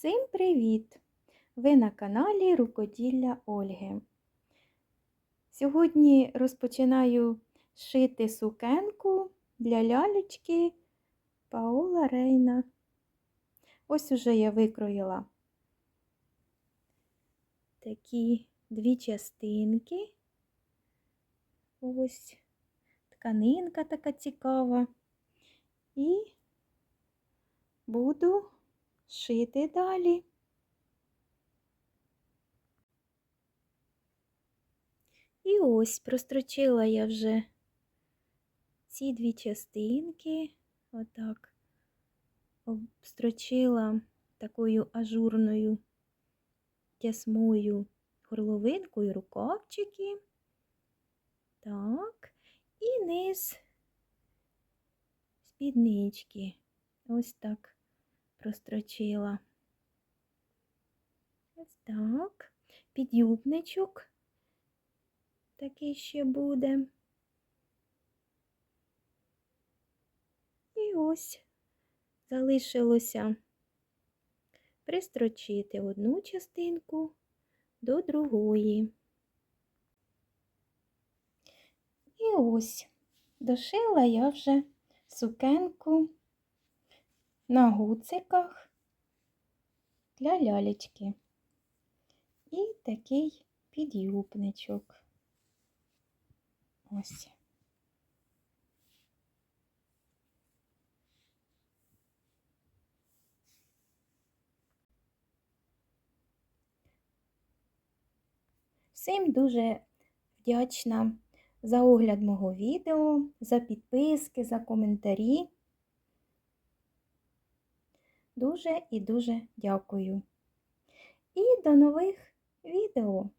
Всім привіт! Ви на каналі Рукоділля Ольги. Сьогодні розпочинаю шити сукенку для лялечки Паола Рейна. Ось уже я викроїла такі дві частинки. Ось тканинка така цікава. І буду шити далі. І ось прострочила я вже ці дві частинки, отак, обстрочила такою ажурною тясмою горловинкою рукавчики. Так, і низ спіднички. Ось так прострочила. Ось так. Підюбничок такий ще буде. І ось залишилося пристрочити одну частинку до другої. І ось дошила я вже сукенку на гуциках для лялечки. І такий підюбничок. Ось. Всім дуже вдячна за огляд мого відео, за підписки, за коментарі. Дуже і дуже дякую. І до нових відео!